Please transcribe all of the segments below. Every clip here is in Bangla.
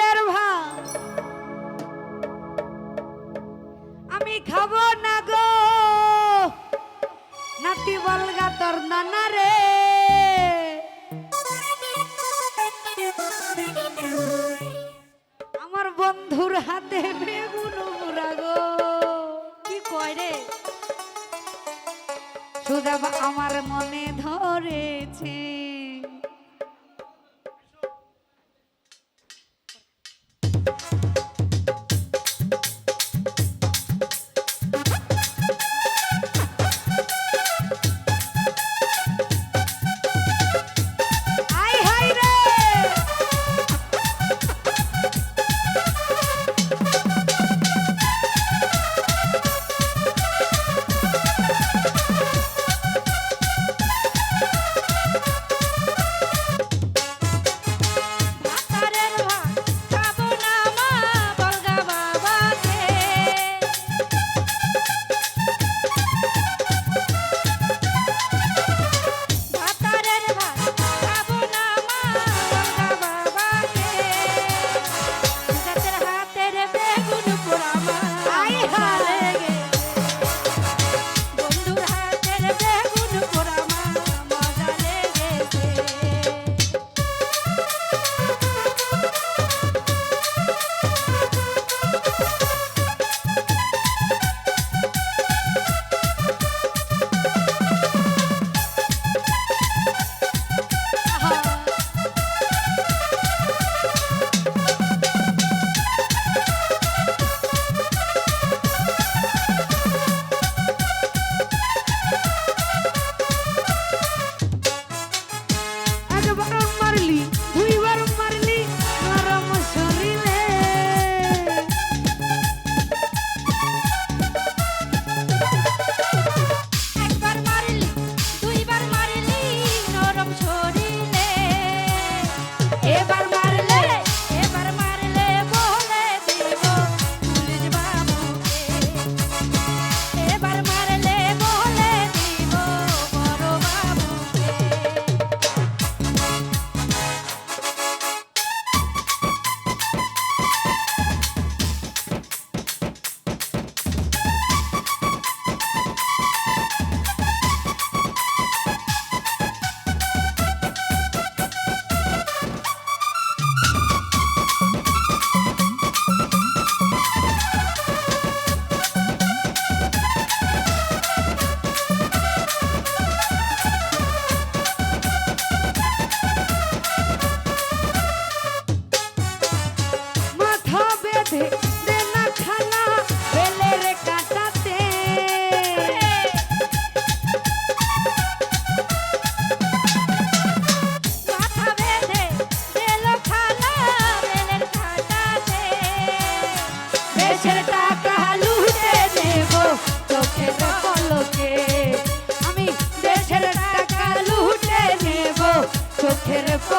ঘরের ভাত আমি খাব না গো। নাতি বলগা তোর নানা রে। আমার বন্ধুর হাতে বেগুন গো। কি কয় রে? সুদেব আমার মনে ধরেছে।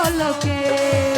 পলকে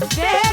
Yeah.